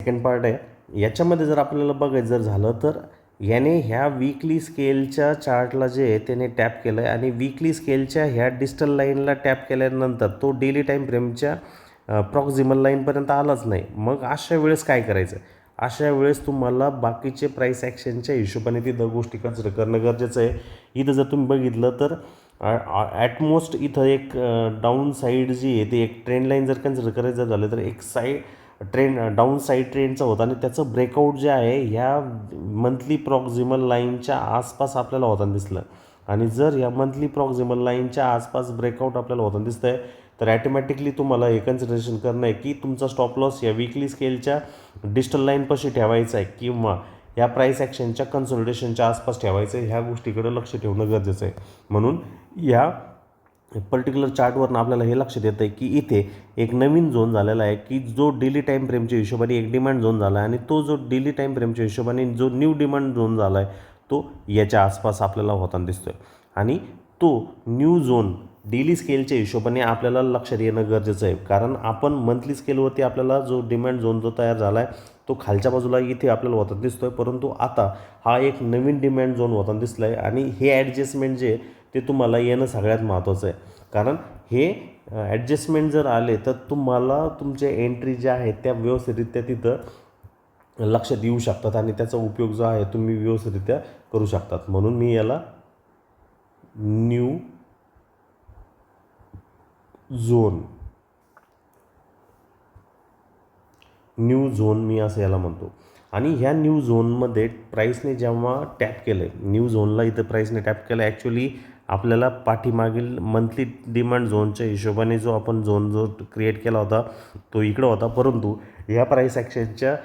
Second part आहे. याच्यामध्ये जर आपल्याला बघायचं जर झालं तर याने ह्या वीकली स्केलच्या चार्टला जे आहे त्याने टॅप केलं आहे आणि वीकली स्केलच्या ह्या डिजिटल लाईनला टॅप केल्यानंतर तो डेली टाईम फ्रेमच्या प्रॉक्झिमल लाईनपर्यंत आलाच नाही. मग अशा वेळेस काय करायचं? अशा वेळेस तुम्हाला बाकीचे प्राईस ॲक्शनच्या हिशोबाने तिथं गोष्टी कन्सिडर करणं गरजेचं आहे. इथं जर तुम्ही बघितलं तर ॲटमोस्ट इथं एक डाऊन साईड जी आहे ती एक ट्रेंड लाईन जर कन्सिडर करायचं झालं तर एक साईड ट्रेंड डाऊन साईड ट्रेंडचा होता. आणि त्याचं ब्रेकआउट जे आहे ह्या मंथली प्रॉक्झिमल लाईनच्या आसपास आपल्याला होताना दिसलं. आणि जर या मंथली प्रॉक्झिमल लाईनच्या आसपास ब्रेकआउट आपल्याला होताना दिसतं आहे तर ॲटोमॅटिकली तुम्हाला हे कन्सिडरेशन करणं आहे की तुमचा स्टॉप लॉस या विकली स्केलच्या डिजिटल लाईनपाशी ठेवायचा आहे किंवा या प्राईस ॲक्शनच्या कन्सोलिडेशनच्या आसपास ठेवायचं आहे. ह्या गोष्टीकडे लक्ष ठेवणं गरजेचं आहे. म्हणून या पर्टिक्युलर चार्टवरून आपल्याला हे लक्षात येतं आहे की इथे एक नवीन झोन झालेला आहे की जो डेली टाईम फ्रेमच्या हिशोबाने एक डिमांड झोन झाला आहे आणि तो जो डेली टाईम फ्रेमच्या हिशोबाने जो न्यू डिमांड झोन झाला आहे तो याच्या आसपास आपल्याला होताना दिसतो आहे आणि तो न्यू झोन डेली स्केलच्या हिशोबाने आपल्याला लक्षात येणं गरजेचं आहे. कारण आपण मंथली स्केलवरती आपल्याला जो डिमांड झोन जो तयार झाला आहे तो खालच्या बाजूला इथे आपल्याला होताना दिसतो आहे परंतु आता हा एक नवीन डिमांड झोन होताना दिसला आहे आणि हे ॲडजस्टमेंट जे आहे ते तुम्हाला येणं सगळ्यात महत्त्वाचं आहे. कारण हे ॲडजस्टमेंट जर आले तर तुम्हाला तुमचे एंट्री ज्या आहेत त्या व्यवस्थितरित्या तिथं लक्षात येऊ शकतात आणि त्याचा उपयोग जो आहे तुम्ही व्यवस्थितरित्या करू शकतात. म्हणून मी याला न्यू झोन न्यू झोन मी असं याला म्हणतो. आणि ह्या न्यू झोनमध्ये प्राईसने जेव्हा टॅप केलं आहे न्यू झोनला इथं प्राईसने टॅप केलं ॲक्च्युली आपल्याला पाठीमागील मंथली डिमांड झोनच्या हिशोबाने जो आपण झोन जो क्रिएट केला होता तो इकडं होता. परंतु ह्या प्राईस ॲक्शनच्या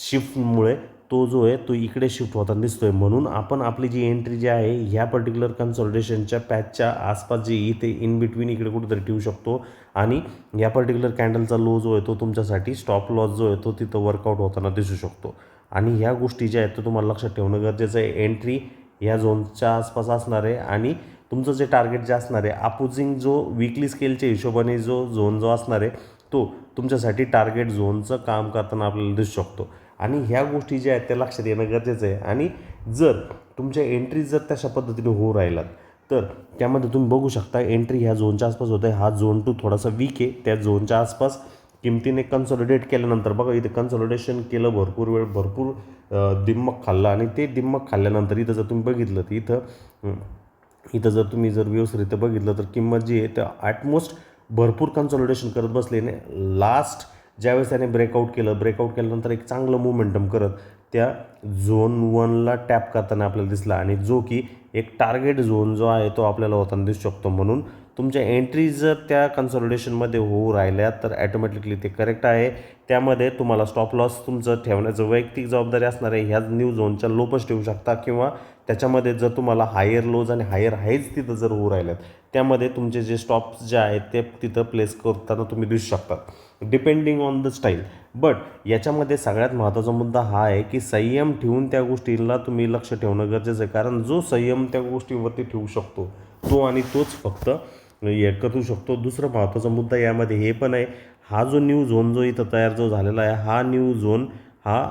शिफ्टमुळे तो जो आहे तो इकडे शिफ्ट होताना दिसतो आहे म्हणून आपण आपली जी एंट्री जी आहे ह्या पर्टिक्युलर कन्सल्टेशनच्या पॅचच्या आसपास जी इथे इन बिटवीन इकडे कुठेतरी ठेवू शकतो. आणि या पर्टिक्युलर कॅन्डलचा लो जो आहे तो तुमच्यासाठी स्टॉप लॉस जो आहे तो तिथं वर्कआउट होताना दिसू शकतो. आणि ह्या गोष्टी ज्या आहेत तो तुम्हाला लक्षात ठेवणं गरजेचं आहे. एंट्री या झोनच्या आसपास असणार आहे. आणि तुमचं जे टार्गेट जे असणार आहे अपोजिंग जो विकली स्केलच्या हिशोबाने जो झोन जो असणार आहे तो तुमच्यासाठी टार्गेट झोनचं काम करताना आपल्याला दिसू शकतो. आणि ह्या गोष्टी ज्या आहेत त्या लक्षात येणं गरजेचं आहे. आणि जर तुमच्या एंट्री जर तशा पद्धतीने होऊ राहिलात तर त्यामध्ये तुम्ही बघू शकता एंट्री ह्या झोनच्या आसपास होतं आहे हा झोन टू थोडासा वीक आहे. त्या झोनच्या आसपास किमतीने कन्सॉलिडेट केल्यानंतर बघा इथे कन्सॉलिडेशन केलं भरपूर वेळ भरपूर दिम्मक खाल्लं. आणि ते दिम्मक खाल्ल्यानंतर इथं जर तुम्ही बघितलं तर इथं इथं जर तुम्ही जर व्यवस्थितरित्या बघितलं तर किंमत जी आहे त्या ॲटमोस्ट भरपूर कन्सॉलिडेशन करत बसल्याने लास्ट ज्यावेळेस त्याने ब्रेकआउट केलं ब्रेकआउट केल्यानंतर एक चांगलं मोमेंटम करत त्या झोन वनला टॅप करताना आपल्याला दिसला. आणि जो की एक टार्गेट झोन जो आहे तो आपल्याला होताना दिसू शकतो. म्हणून तुमच्या एंट्री जर त्या कन्सॉलिडेशनमध्ये होऊ राहिल्या तर ॲटोमॅटिकली ते करेक्ट आहे. त्यामध्ये तुम्हाला स्टॉप लॉस तुमचं ठेवण्याचं वैयक्तिक जबाबदारी असणार आहे. ह्याच न्यू झोनच्या लोपच ठेवू शकता किंवा त्याच्यामध्ये जर तुम्हाला हायर लोज आणि हायर हाईज तिथं जर होऊ राहिल्यात त्यामध्ये तुमचे जे स्टॉप्स जे आहेत ते तिथं प्लेस करताना तुम्ही दिसू शकता. Depending on the style but याच्यामध्ये सगळ्यात महत्त्वाचा मुद्दा हा आहे की संयम ठेवून त्या गोष्टीला तुम्ही लक्ष ठेवणं गरजेचं आहे. कारण जो संयम त्या गोष्टीवरती ठेवू शकतो तो आणि तोच फक्त हे शकतो. दुसरा महत्त्वाचा मुद्दा यामध्ये हे पण आहे हा जो न्यू झोन जो इथं तयार जो झालेला आहे हा न्यू झोन हा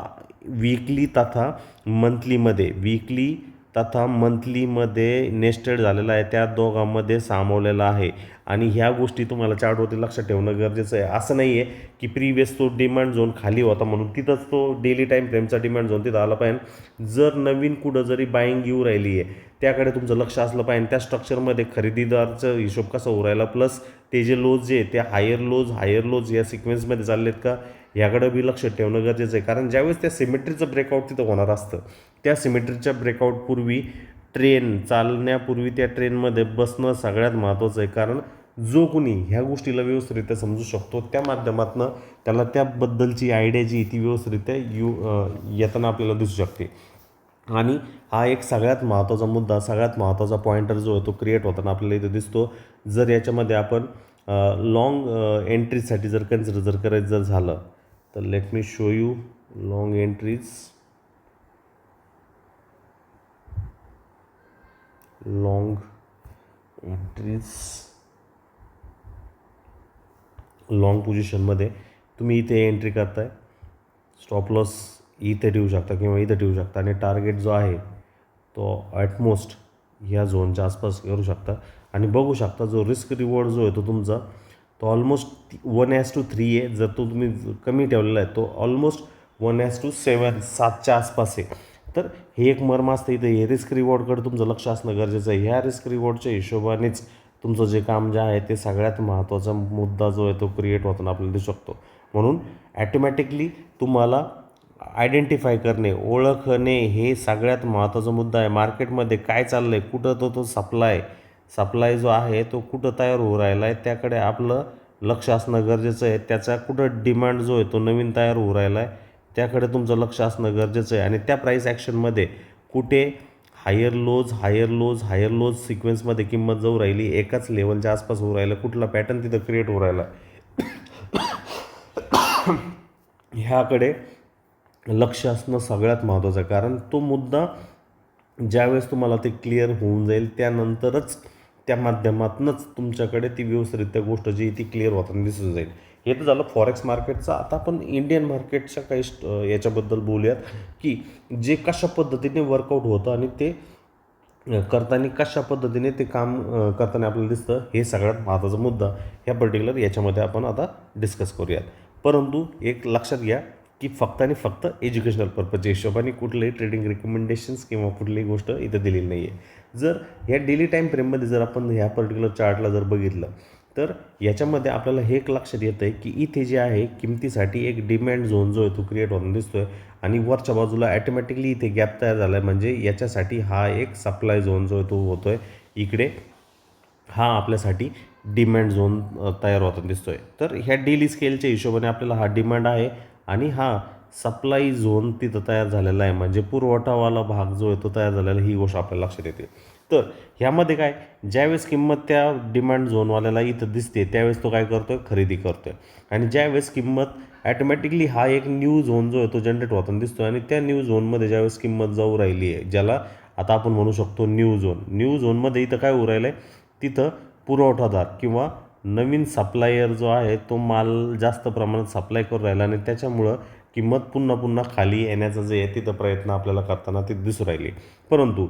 वीकली तथा मंथलीमध्ये वीकली तथा मंथलीमध्ये नेस्टेड झालेला आहे. त्या दोघांमध्ये सामावलेला आहे. आणि ह्या गोष्टी तुम्हाला चार्टवरती लक्षात ठेवणं गरजेचं आहे. असं नाही आहे की प्रिवियस तो डिमांड झोन खाली होता म्हणून तिथंच तो डेली टाईम फ्रेमचा डिमांड झोन तिथं आला पाहिजे. जर नवीन कुठं जरी बाईंग येऊ राहिली आहे त्याकडे तुमचं लक्ष असलं पाहिजे त्या स्ट्रक्चरमध्ये खरेदीदारचं हिशोब कसा होऊ राहिला? प्लस ते जे लोज जे ते हायर लोज हायर लोज या सिक्वेन्समध्ये चाललेत का? याकडं बी लक्ष ठेवणं गरजेचं आहे. कारण ज्यावेळेस त्या सिमेट्रीचं ब्रेकआउट तिथं होणार असतं त्या सिमेट्रीच्या ब्रेकआउटपूर्वी ट्रेन चालण्यापूर्वी त्या ट्रेनमध्ये बसणं सगळ्यात महत्त्वाचं आहे. कारण जो कोणी ह्या गोष्टीला व्यवस्थितरित्या समजू शकतो त्या माध्यमातून त्याला त्याबद्दलची आयडिया जी ती व्यवस्थितरित्या यू येताना आपल्याला दिसू शकते. आणि हा एक सगळ्यात महत्त्वाचा मुद्दा सगळ्यात महत्त्वाचा पॉईंटर जो आहे तो क्रिएट होताना आपल्याला इथे दिसतो. जर याच्यामध्ये आपण लाँग एंट्रीजसाठी जर कन्सिडर जर करायचं जर झालं तर let me show you long entries long entries long पोझिशनमध्ये तुम्ही इथे एंट्री करताय. स्टॉप लॉस इथे ठेवू शकता किंवा इथे ठेवू शकता. आणि टार्गेट जो आहे तो ॲटमोस्ट ह्या झोनच्या आसपास करू शकता. आणि बघू शकता जो रिस्क रिवॉर्ड जो आहे तो तुमचा तो almost one as to three आहे. जर तो तुम्ही कमी ठेवलेला आहे तो almost one as to seven सातच्या आसपास आहे. तर हे एक मर्म असतं. इथं हे रिस्क रिवॉर्डकडे तुमचं लक्ष असणं गरजेचं आहे. ह्या रिस्क रिवॉर्डच्या हिशोबानेच तुमचं जे काम जे आहे ते सगळ्यात महत्त्वाचा मुद्दा जो आहे तो क्रिएट होताना आपल्याला दिसू शकतो. म्हणून ॲटोमॅटिकली तुम्हाला आयडेंटिफाय करणे ओळखणे हे सगळ्यात महत्त्वाचा मुद्दा आहे. मार्केटमध्ये काय चाललं आहे कुठं तो तो सप्लाय सप्लाय जो आहे तो कुठं तयार होऊ राहिला आहे त्याकडे आपलं लक्ष असणं गरजेचं आहे. त्याचा कुठं डिमांड जो आहे तो नवीन तयार होऊ राहिला आहे त्याकडे तुमचं लक्ष असणं गरजेचं आहे. आणि त्या प्राईस ॲक्शनमध्ये कुठे higher lows higher lows higher lows सिक्वेन्समध्ये किंमत जाऊ राहिली एकाच लेवलच्या आसपास होऊ राहिलं कुठला पॅटर्न तिथं क्रिएट होऊ राहिला. ह्याकडे लक्ष असणं सगळ्यात महत्त्वाचं आहे. कारण तो मुद्दा ज्यावेळेस तुम्हाला ते क्लिअर होऊन जाईल त्यानंतरच त्या माध्यमातूनच तुमच्याकडे ती व्यवस्थितरित्या गोष्ट जी आहे ती क्लिअर होताना दिसून जाईल. हे तर झालं फॉरेक्स मार्केटचं आता आपण इंडियन मार्केटच्या काही याच्याबद्दल बोलूयात की जे कशा पद्धतीने वर्कआउट होतं आणि ते करताना कशा पद्धतीने ते काम करताना आपल्याला दिसतं हे सगळ्यात महत्त्वाचा मुद्दा ह्या पर्टिक्युलर याच्यामध्ये आपण आता डिस्कस करूयात. परंतु एक लक्षात घ्या की फक्त आणि फक्त एज्युकेशनल पर्पजच्या हिशोबाने कुठलेही ट्रेडिंग रिकमेंडेशन्स किंवा कुठलीही गोष्ट इथं दिलेली नाही आहे जर ह्या डेली टाईम फ्रेममध्ये जर आपण ह्या पर्टिक्युलर चार्टला जर बघितलं तर याच्यामध्ये आपल्याला हे एक लक्षात येतं आहे की इथे जे आहे किमतीसाठी एक डिमांड झोन जो आहे तो क्रिएट होऊन दिसतो आहे आणि वरच्या बाजूला ॲटोमॅटिकली इथे गॅप तयार झाला आहे म्हणजे याच्यासाठी हा एक सप्लाय झोन जो आहे तो होतो आहे इकडे हा आपल्यासाठी डिमँड झोन तयार होताना दिसतो आहे तर ह्या डेली स्केलच्या हिशोबाने आपल्याला हा डिमांड आहे. आणि हा सप्लाय झोन तिथं तयार झालेला आहे. म्हणजे पुरवठावाला भाग जो आहे तो तयार झालेला ही गोष्ट आपल्याला लक्षात येते. तर ह्यामध्ये काय ज्यावेळेस किंमत त्या डिमांड झोनवाल्याला इथं दिसते त्यावेळेस तो काय करतो आहे खरेदी करतो आहे आणि ज्यावेळेस किंमत ॲटोमॅटिकली हा एक न्यू झोन जो आहे तो जनरेट होताना दिसतो आणि त्या न्यू झोनमध्ये ज्यावेळेस किंमत जाऊ राहिली आहे ज्याला आता आपण म्हणू शकतो न्यू झोन न्यू झोनमध्ये इथं काय होऊ राहिलं आहे तिथं पुरवठादार किंवा नवीन सप्लायर जो आहे तो माल जास्त प्रमाणात सप्लाय करू राहिला आणि त्याच्यामुळं किंमत पुन्हा पुन्हा खाली येण्याचा जे आहे तिथं प्रयत्न आपल्याला करताना ते दिसू राहिली. परंतु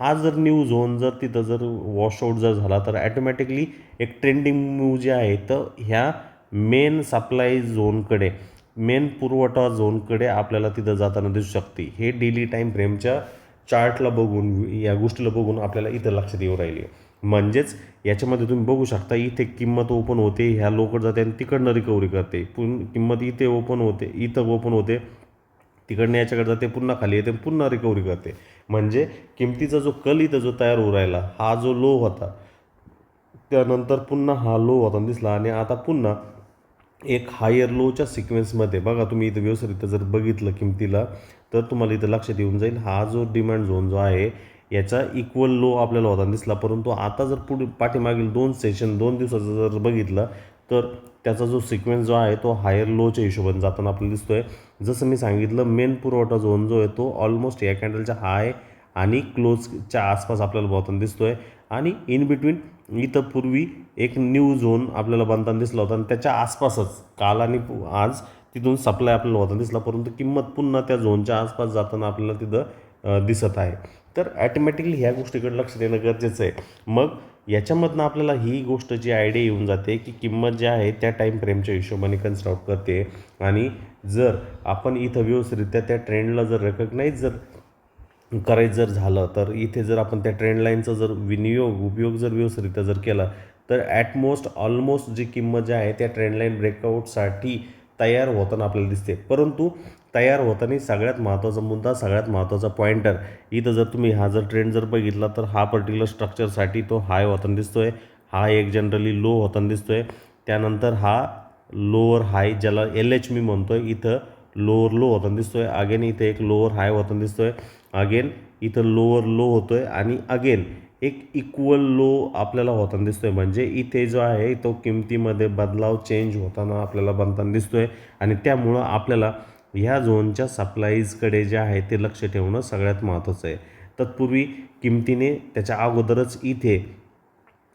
हा जर न्यू झोन जर तिथं जर वॉशआउट जर झाला तर ॲटोमॅटिकली एक ट्रेंडिंग मूव जे आहे तर ह्या मेन सप्लाय झोनकडे मेन पुरवठा झोनकडे आपल्याला तिथं जाताना दिसू शकते. हे डेली टाईम फ्रेमच्या चार्टला बघून या गोष्टीला बघून आपल्याला इथं लक्षात येऊ राहिली म्हणजेच याच्यामध्ये तुम्ही बघू शकता इथे किंमत ओपन होते ह्या लोकड जाते आणि तिकडनं रिकव्हरी करते. पुन किंमत इथे ओपन होते इथं ओपन होते तिकडनं याच्याकडे जाते पुन्हा खाली येते पुन्हा रिकव्हरी करते. म्हणजे किमतीचा जो कल इथं जो तयार होऊ राहिला हा जो लो होता त्यानंतर पुन्हा हा लो होता दिसला आणि आता पुन्हा एक हायर लोच्या सिक्वेन्समध्ये बघा तुम्ही इथं व्यवस्थित जर बघितलं किमतीला तर तुम्हाला इथं लक्षात येऊन जाईल हा जो डिमांड झोन जो आहे याचा इक्वल लो आपल्याला होता दिसला. परंतु आता जर पुढे पाठीमागील दोन सेशन दोन दिवसाचं जर बघितलं तर त्याचा जो सिक्वेन्स जो आहे तो हायर लोच्या हिशोबाने जाताना आपल्याला दिसतो आहे जसं मी सांगितलं मेन पुरवठा झोन जो आहे तो ऑलमोस्ट या कॅन्डलच्या हाय आणि क्लोजच्या आसपास आपल्याला होताना दिसतो आहे आणि इन बिटवीन इथं पूर्वी एक न्यू झोन आपल्याला बनताना दिसला होता आणि त्याच्या आसपासच काल आणि आज तिथून सप्लाय आपल्याला होताना दिसला परंतु किंमत पुन्हा त्या झोनच्या आसपास जाताना आपल्याला तिथं दिसत आहे. तर ॲटोमॅटिकली ह्या गोष्टीकडे लक्ष देणं गरजेचं आहे. मग याच्यामधनं आपल्याला ही गोष्ट जी आयडिया येऊन जाते की किंमत जी आहे त्या टाईम फ्रेमच्या हिशोबाने कन्सिडर करते. आणि जर आपण इथं व्यवस्थितरित्या त्या ट्रेंडला जर रेकग्नाईज जर करायचं जर झालं तर इथे जर आपण त्या ट्रेंड लाईनचा जर विनियोग उपयोग जर व्यवस्थितरित्या जर केला तर ॲटमोस्ट ऑलमोस्ट जी किंमत जी आहे त्या ट्रेंडलाईन ब्रेकआउटसाठी तयार होताना आपल्याला दिसते. परंतु तयार होताना सगळ्यात महत्त्वाचा मुद्दा सगळ्यात महत्त्वाचा पॉइंटर इथं जर तुम्ही हा जर ट्रेंड जर बघितला तर हा पर्टिक्युलर स्ट्रक्चरसाठी तो हाय होताना दिसतो आहे हा एक जनरली लो होताना दिसतो आहे त्यानंतर हा लोअर हाय ज्याला एल एच मी म्हणतो आहे इथं लोअर लो होताना दिसतो आहे अगेन इथं एक लोअर हाय होताना दिसतो आहे अगेन इथं लोअर लो होतो आहे आणि अगेन एक इक्वल लो आपल्याला होताना दिसतोय. म्हणजे इथे जो आहे तो किमतीमध्ये बदलाव चेंज होताना आपल्याला बनताना दिसतोय. आणि त्यामुळं आपल्याला ह्या झोनच्या सप्लाईजकडे जे आहे ते लक्ष ठेवणं सगळ्यात महत्त्वाचं आहे. तत्पूर्वी किमतीने त्याच्या अगोदरच इथे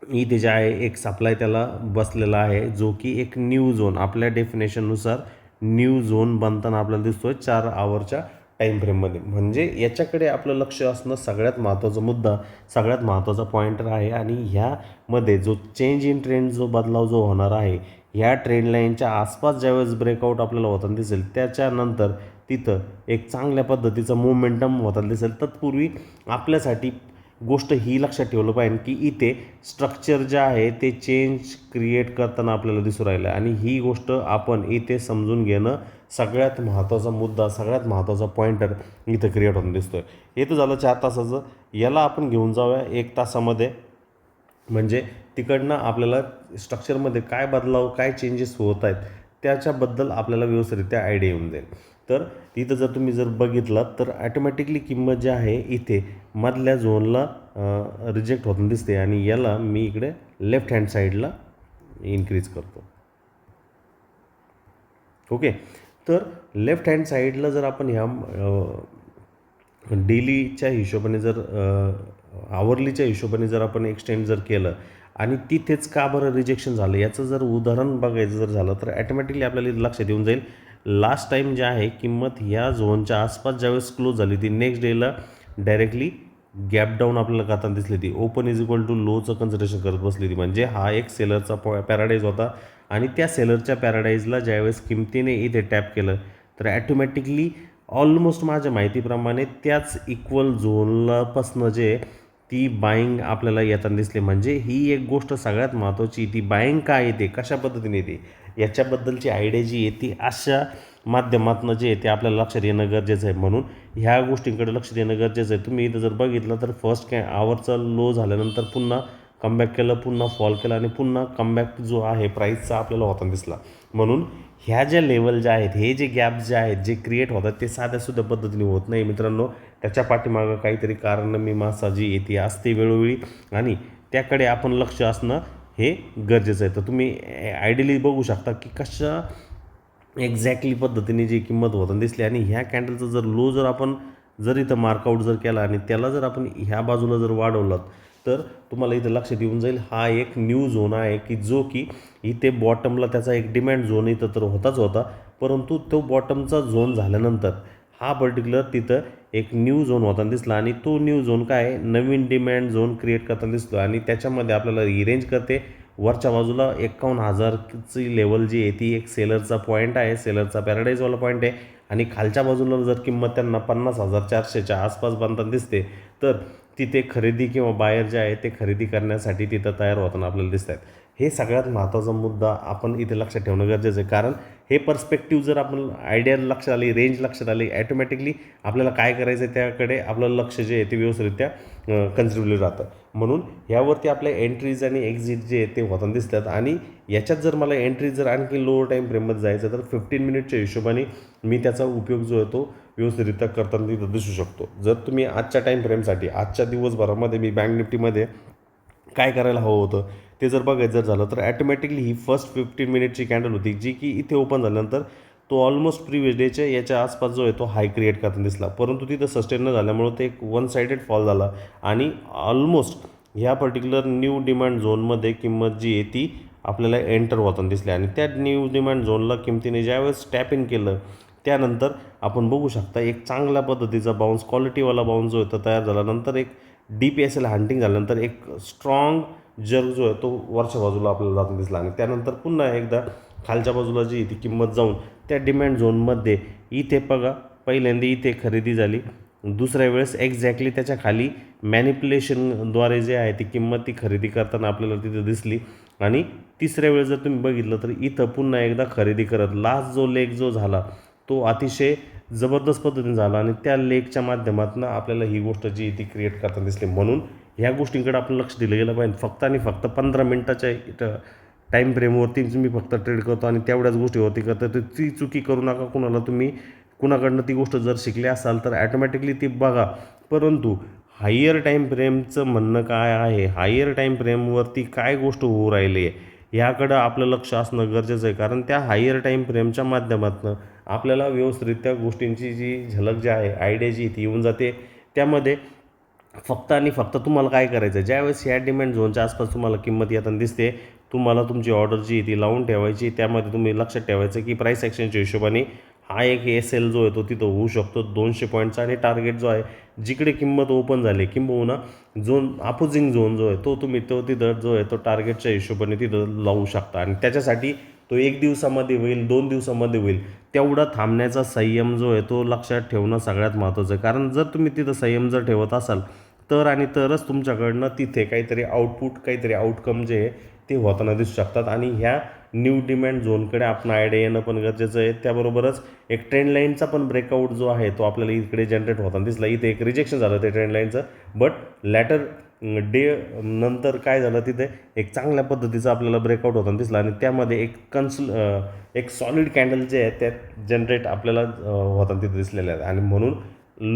इथे जे आहे एक सप्लाय त्याला बसलेला आहे जो की एक न्यू झोन आपल्या डेफिनेशननुसार न्यू झोन बनताना आपल्याला दिसतोय चार आवरच्या टाईम फ्रेममध्ये म्हणजे याच्याकडे आपलं लक्ष असणं सगळ्यात महत्त्वाचा मुद्दा सगळ्यात महत्त्वाचा पॉईंटर आहे. आणि ह्यामध्ये जो चेंज इन ट्रेंड जो बदलाव जो होणार आहे ह्या ट्रेंड लाईनच्या आसपास ज्यावेळेस ब्रेकआउट आपल्याला होताना दिसेल त्याच्यानंतर तिथं एक चांगल्या पद्धतीचं मोमेंटम होताना दिसेल. तत्पूर्वी आपल्यासाठी गोष्ट ही लक्षात ठेवलं पाहिजे की इथे स्ट्रक्चर जे आहे ते चेंज क्रिएट करताना आपल्याला दिसू राहिलं आणि ही गोष्ट आपण इथे समजून घेणं सगळ्यात महत्त्वाचा मुद्दा सगळ्यात महत्त्वाचा पॉईंटर इथं क्रिएट होऊन दिसतो आहे हे तर झालं चार तासाचं. याला आपण घेऊन जाऊया एक तासामध्ये. म्हणजे तिकडनं आपल्याला स्ट्रक्चरमध्ये काय बदलाव काय चेंजेस होत आहेत त्याच्याबद्दल आपल्याला व्यवस्थितरित्या आयडिया येऊन जाईल. तर तिथं जर तुम्ही जर बघितलं तर ॲटोमॅटिकली किंमत जी आहे इथे मधल्या झोनला रिजेक्ट होताना दिसते आणि याला मी इकडे लेफ्ट हँड साईडला इन्क्रीज करतो. ओके तर लेफ्ट हँड साईडला जर आपण ह्या डेलीच्या हिशोबाने जर आवरलीच्या हिशोबाने जर आपण एक्सटेंड जर केलं आणि तिथेच का बरं रिजेक्शन झालं? याचं जर उदाहरण बघायचं जर झालं तर ॲटोमॅटिकली आपल्याला लक्षात येऊन जाईल. लास्ट टाईम जे आहे किंमत ह्या झोनच्या आसपास ज्यावेळेस क्लोज झाली ती नेक्स्ट डेला डायरेक्टली गॅप डाऊन आपल्याला करताना दिसली ती ओपन इज इक्वल टू लोचं कन्सिडरेशन करत बसली ती म्हणजे हा एक सेलरचा पॉ पॅराडाईज होता. आणि त्या सेलरच्या पॅराडाईजला ज्यावेळेस किमतीने इथे टॅप केलं तर ॲटोमॅटिकली ऑलमोस्ट माझ्या माहितीप्रमाणे त्याच इक्वल झोनलापासनं जे ती बाईंग आपल्याला येताना दिसली. म्हणजे ही एक गोष्ट सगळ्यात महत्त्वाची ती बाईंग काय येते? कशा पद्धतीने येते? याच्याबद्दलची आयडिया जी येते अशा माध्यमातनं जे आहे ते आपल्याला लक्षात येणं गरजेचं आहे. म्हणून ह्या गोष्टींकडे लक्ष देणं गरजेचं आहे. तुम्ही इथं जर बघितलं तर फर्स्ट कॅ आवरचा लो झाल्यानंतर पुन्हा कमबॅक केलं पुन्हा फॉल केला आणि पुन्हा कमबॅक जो आहे प्राईसचा आपल्याला होताना दिसला. म्हणून ह्या ज्या लेवल ज्या आहेत हे जे गॅप जे आहेत जे क्रिएट होतात ते साध्यासुद्धा पद्धतीने होत नाही मित्रांनो. त्याच्या पाठीमागं काहीतरी कारण मी मासाजी येते असते वेळोवेळी. आणि त्याकडे आपण लक्ष असणं हे गरजेचं आहे. तर तुम्ही आयडियली बघू शकता की कशा एक्झॅक्टली पद्धतीने जी किंमत होताना दिसली. आणि ह्या कॅन्डलचा जर लो जर आपण जर इथं मार्कआउट जर केला आणि त्याला जर आपण ह्या बाजूला जर वाढवलं तर तुम्हाला इथं लक्षात येऊन जाईल हा एक न्यू झोन आहे की जो की इथे बॉटमला त्याचा एक डिमँड झोन इथं तर होताच होता. परंतु तो बॉटमचा झोन झाल्यानंतर हा पर्टिक्युलर तिथं एक न्यू झोन होताना दिसला. आणि तो न्यू झोन काय आहे? नवीन डिमॅन्ड झोन क्रिएट करताना दिसतो आणि त्याच्यामध्ये आपल्याला रेंज करते. वरच्या बाजूला एकावन्न हजारची लेवल जी आहे ती एक सेलरचा पॉईंट आहे. सेलरचा पॅराडाईजवाला पॉईंट आहे. आणि खालच्या बाजूला जर किंमत त्यांना पन्नास हजार चारशेच्या आसपास बनताना दिसते तर तिथे खरेदी किंवा बाहेर जे आहे ते खरेदी करण्यासाठी तिथं तयार होताना आपल्याला दिसत आहेत हे सगळ्यात महत्त्वाचा मुद्दा आपण इथे लक्षात ठेवणं गरजेचं आहे. कारण हे पर्स्पेक्टिव्ह जर आपण आयडिया लक्षात आली रेंज लक्षात आली ॲटोमॅटिकली आपल्याला काय करायचं आहे त्याकडे आपलं लक्ष जे आहे ते व्यवस्थितरित्या कन्सिडरली राहतं. म्हणून ह्यावरती आपल्या एंट्रीज आणि एक्झिट जे आहे ते होताना दिसतात. आणि याच्यात जर मला एंट्री जर आणखी लोअर टाईम फ्रेममध्ये जायचं तर फिफ्टीन मिनिटच्या हिशोबाने मी त्याचा उपयोग जो आहे तो व्यवस्थितरित्या करताना तिथं दिसू शकतो. जर तुम्ही आजच्या टाईम फ्रेमसाठी आजच्या दिवसभरामध्ये मी बँक निफ्टीमध्ये काय करायला हवं होतं? ते जर बघायचं जर झालं तर ॲटोमॅटिकली ही फर्स्ट फिफ्टीन मिनिटची कॅन्डल होती जी की इथे ओपन झाल्यानंतर तो ऑलमोस्ट प्रिव्हियस डेच्या याच्या आसपास जो आहे तो हाय क्रिएट करताना दिसला. परंतु तिथं सस्टेन न झाल्यामुळं ते एक वन सायडेड फॉल झाला आणि ऑलमोस्ट ह्या पर्टिक्युलर न्यू डिमांड झोनमध्ये किंमत जी आहे ती आपल्याला एंटर होताना दिसली. आणि त्या न्यू डिमांड झोनला किमतीने ज्यावेळेस टॅप इन केलं त्यानंतर आपण बघू शकता एक चांगल्या पद्धतीचा बाउन्स क्वालिटीवाला बाउन्स जो आहे तो तयार झाला नंतर एक D P S L hunting झाल्यानंतर एक स्ट्रॉंग जग जो आहे तो वरच्या बाजूला आपल्याला जाताना दिसला आणि त्यानंतर पुन्हा एकदा खालच्या बाजूला जी ती किंमत जाऊन त्या डिमँड झोनमध्ये इथे बघा पहिल्यांदा इथे खरेदी झाली. दुसऱ्या वेळेस एक्झॅक्टली त्याच्याखाली मॅनिप्युलेशनद्वारे जे आहे ती किंमत ती खरेदी करताना आपल्याला तिथं दिसली. आणि तिसऱ्या वेळेस जर तुम्ही बघितलं तर इथं पुन्हा एकदा खरेदी करत लास्ट जो लेग जो झाला तो अतिशय जबरदस्त पद्धतीने झाला आणि त्या लेगच्या माध्यमातून आपल्याला ही गोष्ट जी ती क्रिएट करताना दिसली. म्हणून ह्या गोष्टींकडे आपण लक्ष दिलं गेलं पाहिजे. फक्त आणि फक्त पंधरा मिनटाच्या टाईम फ्रेमवरती मी फक्त ट्रेड करतो आणि तेवढ्याच गोष्टीवरती करतो. तर ती चुकी करू नका कुणाला तुम्ही. कुणाकडनं ती गोष्ट जर शिकली असाल तर ॲटोमॅटिकली ती बघा. परंतु हायर टाईम फ्रेमचं म्हणणं काय आहे? हायर टाईम फ्रेमवरती काय गोष्ट होऊ राहिली? आहे ह्याकडं आपलं लक्ष असणं गरजेचं आहे. कारण त्या हायर टाईम फ्रेमच्या माध्यमातून आपल्याला व्यवस्थितरित्या गोष्टींची जी झलक जी आहे आयडिया जी ती येऊन जाते. त्यामध्ये फक्त आणि फक्त तुम्हाला काय करायचं आहे ज्यावेळेस ह्या डिमांड झोनच्या आसपास तुम्हाला किंमत येताना दिसते तुम्हाला तुमची ऑर्डर जी आहे ती लावून ठेवायची. त्यामध्ये तुम्ही लक्षात ठेवायचं की प्राईस ॲक्शनच्या हिशोबाने हा एक एस एल जो आहे तो तिथं होऊ शकतो. दोनशे पॉईंटचा आणि टार्गेट जो आहे जिकडे किंमत ओपन झाली किंबहुना झोन अपोजिंग झोन जो आहे तो तुम्ही तो तिथं जो आहे तो टार्गेटच्या हिशोबाने तिथं लावू शकता. आणि त्याच्यासाठी तो एक दिवसामध्ये होईल दोन दिवसामध्ये होईल तेवढा थांबण्याचा संयम जो आहे तो लक्षात ठेवणं सगळ्यात महत्त्वाचं आहे. कारण जर तुम्ही तिथं संयम जर ठेवत असाल तर आणि तरच तुमच्याकडनं तिथे काहीतरी आउटपुट काहीतरी आउटकम जे आहे ते होताना दिसू शकतात. आणि ह्या न्यू डिमॅन्ड झोनकडे आपण आयडिया येणं पण गरजेचं आहे. त्याबरोबरच एक ट्रेंड लाईनचा पण ब्रेकआउट जो आहे तो आपल्याला इकडे जनरेट होताना दिसला. इथे एक रिजेक्शन झालं ते ट्रेंड लाईनचं बट लॅटर डे नंतर काय झालं तिथे एक चांगल्या पद्धतीचं आपल्याला ब्रेकआउट होताना दिसला आणि त्यामध्ये एक कन्सल एक सॉलिड कॅन्डल जे आहे त्यात जनरेट आपल्याला होताना तिथे दिसलेले आहेत. आणि म्हणून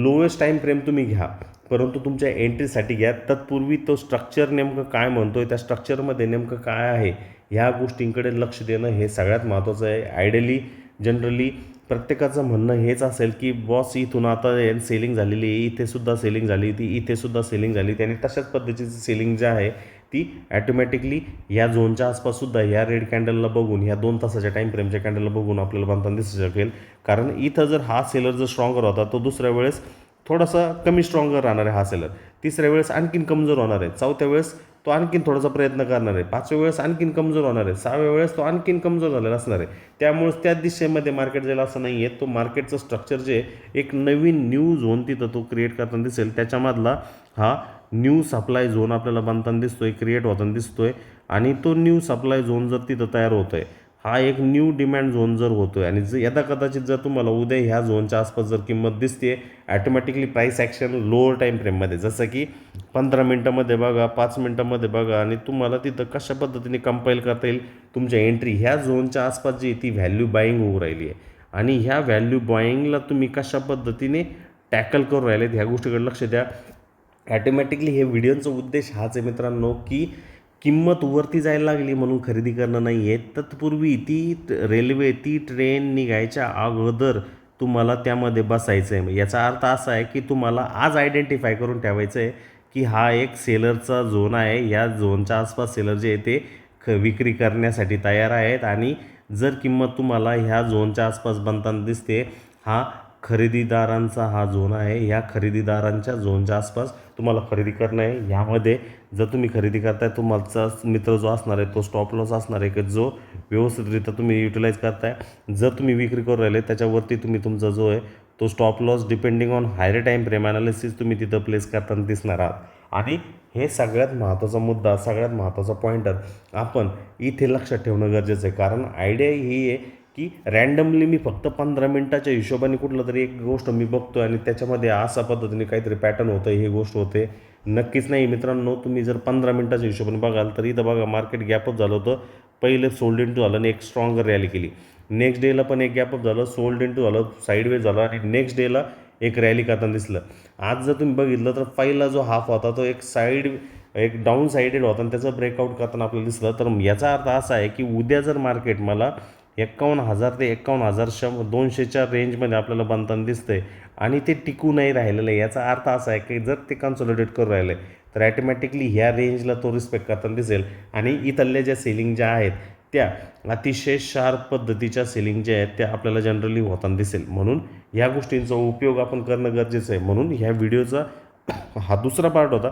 लोएस्ट टाईम फ्रेम तुम्ही घ्या. परंतु तुमच्या एंट्रीसाठी घ्या. तत्पूर्वी तो स्ट्रक्चर नेमकं काय म्हणतो आहे त्या स्ट्रक्चरमध्ये नेमकं काय आहे ह्या गोष्टींकडे लक्ष देणं हे सगळ्यात महत्त्वाचं आहे. आयडियली जनरली प्रत्येकाचं म्हणणं हेच असेल की बॉस इथून आता सेलिंग झालेली आहे इथेसुद्धा सेलिंग झाली ती इथेसुद्धा सेलिंग झाली त्याने तशाच पद्धतीची सेलिंग जी आहे ती ॲटोमॅटिकली ह्या झोनच्या आसपाससुद्धा ह्या रेड कॅन्डलला बघून ह्या दोन तासाच्या टाईम फ्रेमच्या कॅन्डलला बघून आपल्याला बांधताना दिसू शकेल. कारण इथं जर हा सेलर जर स्ट्रॉंगर होता तो दुसऱ्या वेळेस थोडासा कमी स्ट्रॉंगर राहणार आहे हा सेलर तिसऱ्या वेळेस आणखीन कमजोर होणार आहे. चौथ्या वेळेस तो आणखीन थोडासा प्रयत्न करणार आहे. पाचव्या वेळेस आणखीन कमजोर होणार आहे. सहाव्या वेळेस तो आणखीन कमजोर झालेला असणार आहे. त्यामुळेच त्या दिशेमध्ये मार्केट जायला असं नाही आहे तो मार्केटचं स्ट्रक्चर जे आहे, एक नवीन न्यू झोन तिथं तो क्रिएट करताना दिसेल. त्याच्यामधला हा न्यू सप्लाय झोन आपल्याला बांधताना दिसतोय क्रिएट होताना दिसतोय आणि तो न्यू सप्लाय झोन जर तिथं तयार होतोय हा एक न्यू डिमॅन्ड झोन जर होतो आहे आणि जर यदा कदाचित जर तुम्हाला उद्या ह्या झोनच्या आसपास जर किंमत दिसते automatically price action lower time फ्रेममध्ये जसं की पंधरा मिनटामध्ये बघा पाच मिनटामध्ये बघा आणि तुम्हाला तिथं कशा पद्धतीने कंपाईल करता येईल तुमच्या एंट्री ह्या झोनच्या आसपास जी ती व्हॅल्यू बाईंग होऊ राहिली आहे. आणि ह्या व्हॅल्यू बाईंगला तुम्ही कशा पद्धतीने टॅकल करू राहिलेत ह्या गोष्टीकडे लक्ष द्या. ॲटोमॅटिकली हे व्हिडिओचा उद्देश हाच आहे मित्रांनो की किंमत वरती जायला लागली म्हणून खरेदी करणं नाही आहे तत्पूर्वी ती रेल्वे ती ट्रेन निघायच्या अगोदर तुम्हाला त्यामध्ये बसायचं आहे याचा अर्थ असा आहे की तुम्हाला आज आयडेंटिफाय करून ठेवायचं आहे की हा एक सेलरचा झोन आहे. या झोनच्या आसपास सेलर जे आहे ते ख विक्री करण्यासाठी तयार आहेत आणि जर किंमत तुम्हाला ह्या झोनच्या आसपास बनताना दिसते हा खरेदीदारांचा हा झोन आहे. ह्या खरेदीदारांच्या झोनच्या आसपास तुम्हाला खरेदी करणं आहे. ह्यामध्ये जर तुम्ही खरेदी करताय तुमचा मित्र जो असणार आहे तो स्टॉप लॉस असणार आहे की जो व्यवस्थितरित्या तुम्ही युटिलाइज करताय. जर तुम्ही विक्री करू राहिले त्याच्यावरती तुम्ही तुमचा जो आहे तो stop loss depending on higher time frame analysis तुम्ही तिथं प्लेस करताना दिसणार आहात. आणि हे सगळ्यात महत्त्वाचा मुद्दा सगळ्यात महत्त्वाचा पॉईंटर आपण इथे लक्षात ठेवणं गरजेचं आहे. कारण आयडिया ही आहे की रँडमली मी फक्त पंधरा मिनटाच्या हिशोबाने कुठलं तरी एक गोष्ट मी बघतो आणि त्याच्यामध्ये असा पद्धतीने काहीतरी पॅटर्न होतं ही गोष्ट होते. नक्कीच नाही मित्रांनो तुम्ही जर पंधरा मिनटाच्या हिशोबाने बघाल तर इथं बघा मार्केट गॅपअप झालं होतं. पहिले सोल्ड इंटू झालं आणि एक स्ट्रॉंगर रॅली केली. नेक्स्ट डेला पण एक गॅपअप झालं सोल्ड इंटू झालं साईडवेज झालं आणि नेक्स्ट डेला एक रॅली करताना दिसलं. आज जर तुम्ही बघितलं तर पहिला जो हाफ होता तो एक साईड एक डाऊन साईडेड होता आणि त्याचं ब्रेकआउट करताना आपल्याला दिसलं. तर याचा अर्थ असा आहे की उद्या जर मार्केट मला एक्कावन्न हजार ते एक्कावन्न हजार शं दोनशेच्या रेंजमध्ये आपल्याला बनताना दिसतंय. आणि ते टिकू नाही राहिलेलं आहे. याचा अर्थ असा आहे की जर ते कन्सॉलिडेट करू राहिले तर ॲटोमॅटिकली ह्या रेंजला तो रिस्पेक्ट करताना दिसेल. आणि इथल्या ज्या सेलिंग ज्या आहेत त्या अतिशय शार्प पद्धतीच्या सेलिंग ज्या आहेत त्या आपल्याला जनरली होताना दिसेल. म्हणून ह्या गोष्टींचा उपयोग आपण करणं गरजेचं आहे. म्हणून ह्या व्हिडिओचा हा दुसरा पार्ट होता.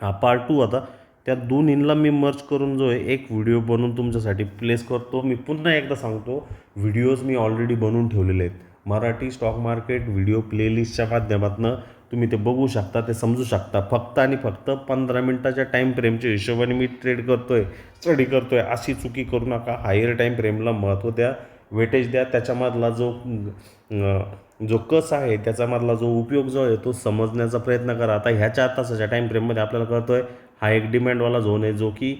हा पार्ट टू होता. त्या दोन्हींना मी मर्च करून जो आहे एक व्हिडिओ बनवून तुमच्यासाठी प्लेस करतो. मी पुन्हा एकदा सांगतो व्हिडिओज मी ऑलरेडी बनवून ठेवलेले आहेत. मराठी स्टॉक मार्केट व्हिडिओ प्लेलिस्टच्या माध्यमातून तुम्ही ते बघू शकता ते समजू शकता. फक्त आणि फक्त पंधरा मिनटाच्या टाईम फ्रेमच्या हिशोबाने मी ट्रेड करतो आहे स्टडी करतो आहे अशी चुकी करू नका. हायर टाईम फ्रेमला महत्त्व द्या वेटेज द्या. त्याच्यामधला जो जो कस आहे त्याच्यामधला जो उपयोग जो आहे तो समजण्याचा प्रयत्न करा. आता ह्याच्या तासाच्या टाईम फ्रेममध्ये आपल्याला कळतो आहे हा एक डिमॅन्डवाला झोन आहे जो की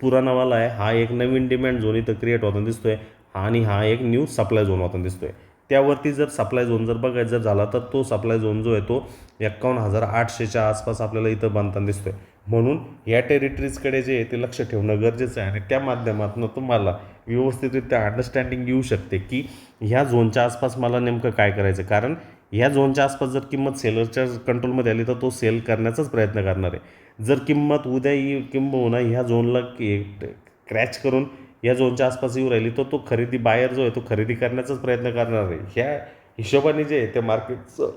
पुराणावाला आहे. हा एक नवीन डिमॅन्ड झोन इथं क्रिएट होताना दिसतोय आणि हा एक न्यू सप्लाय झोन होताना दिसतोय. त्यावरती जर सप्लाय झोन जर बघायचं जर झाला तर तो सप्लाय झोन जो आहे तो एक्कावन्न हजार आठशेच्या आसपास आपल्याला इथं बांधताना दिसतोय. म्हणून या टेरिटरीजकडे जे आहे ते लक्ष ठेवणं गरजेचं आहे आणि त्या माध्यमातून तुम्हाला व्यवस्थितरित्या अंडरस्टँडिंग येऊ शकते की ह्या झोनच्या आसपास मला नेमकं काय करायचं आहे. कारण ह्या झोनच्या आसपास जर किंमत सेलरच्या कंट्रोलमध्ये आली तर तो सेल करण्याचाच प्रयत्न करणार आहे. जर किंमत उद्या येईल किंबहुना ह्या झोनला क्रॅच करून या झोनच्या आसपास येऊ राहिली तर तो खरेदी बायर जो आहे तो खरेदी करण्याचाच प्रयत्न करणार आहे. ह्या हिशोबाने जे आहे ते मार्केटचं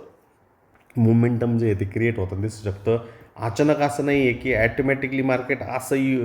मुमेंटम जे आहे ते क्रिएट होतं दिसू शकतं. अचानक असं नाही आहे की ॲटोमॅटिकली मार्केट असंही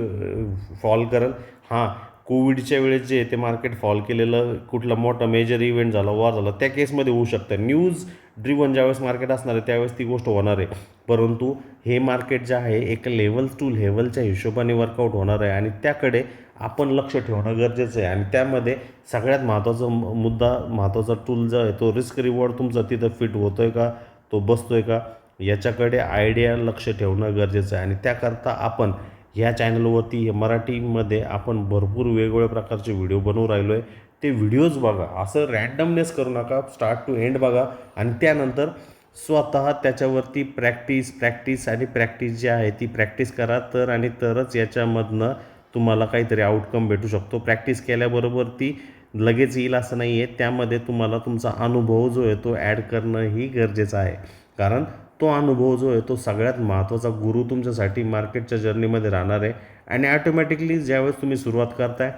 फॉल करेल. हां कोविडच्या वेळेस जे आहे ते मार्केट फॉल केलेलं कुठला मोठा मेजर इव्हेंट झाला वॉर झाला त्या केसमध्ये होऊ शकतं. न्यूज ड्रिवन ज्यावेळेस मार्केट असणार आहे त्यावेळेस ती गोष्ट होणार आहे. परंतु हे मार्केट जे आहे एक लेवल टू लेवलच्या हिशोबाने वर्कआउट होणार आहे आणि त्याकडे आपण लक्ष ठेवणं गरजेचं आहे. आणि त्यामध्ये सगळ्यात महत्त्वाचा मुद्दा महत्त्वाचा टूल जो आहे तो रिस्क रिवॉर्ड तुमचा तिथं फिट होतो आहे का तो बसतो आहे का याच्याकडे आयडिया लक्ष ठेवणं गरजेचं आहे. आणि त्याकरता आपण ह्या चॅनलवरती हे मराठीमध्ये आपण भरपूर वेगवेगळ्या प्रकारचे व्हिडिओ बनवू राहिलो आहे ते व्हिडिओज बघा. असं रॅन्डमनेस करू नका. स्टार्ट टू एंड बघा. आणि त्यानंतर स्वतः त्याच्यावरती प्रॅक्टिस प्रॅक्टिस आणि प्रॅक्टिस जी आहे ती प्रॅक्टिस करा. तर आणि तरच याच्यामधनं तुम्हाला काहीतरी आउटकम भेटू शकतो. प्रॅक्टिस केल्याबरोबर ती लगेच येईल असं नाही आहे त्यामध्ये तुम्हाला तुमचा अनुभव जो आहे तो ॲड करणंही गरजेचं आहे. कारण तो अनुभव जो आहे तो सगळ्यात महत्त्वाचा गुरु तुमच्यासाठी मार्केटच्या जर्नीमध्ये राहणार आहे. आणि ॲटोमॅटिकली ज्यावेळेस तुम्ही सुरुवात करताय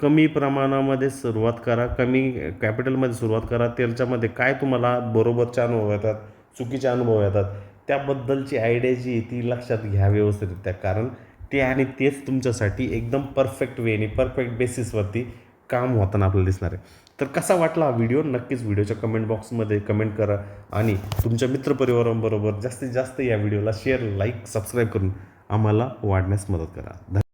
कमी प्रमाणामध्ये सुरुवात करा कमी कॅपिटलमध्ये सुरुवात करा त्याच्यामध्ये काय तुम्हाला बरोबरचे अनुभव येतात चुकीचे अनुभव येतात त्याबद्दलची आयडिया जी आहे ती लक्षात घ्या व्यवस्थितरित्या. कारण ते आणि तेच तुमच्यासाठी एकदम परफेक्ट वेने परफेक्ट बेसिसवरती काम होताना आपल्याला दिसणार आहे. तर कसा वाटला हा व्हिडिओ नक्कीच व्हिडिओच्या कमेंट बॉक्समध्ये कमेंट करा आणि तुमच्या मित्रपरिवारांबरोबर जास्तीत जास्त या व्हिडिओला शेअर लाईक सबस्क्राईब करून आम्हाला वाढण्यास मदत करा. धन्यवाद.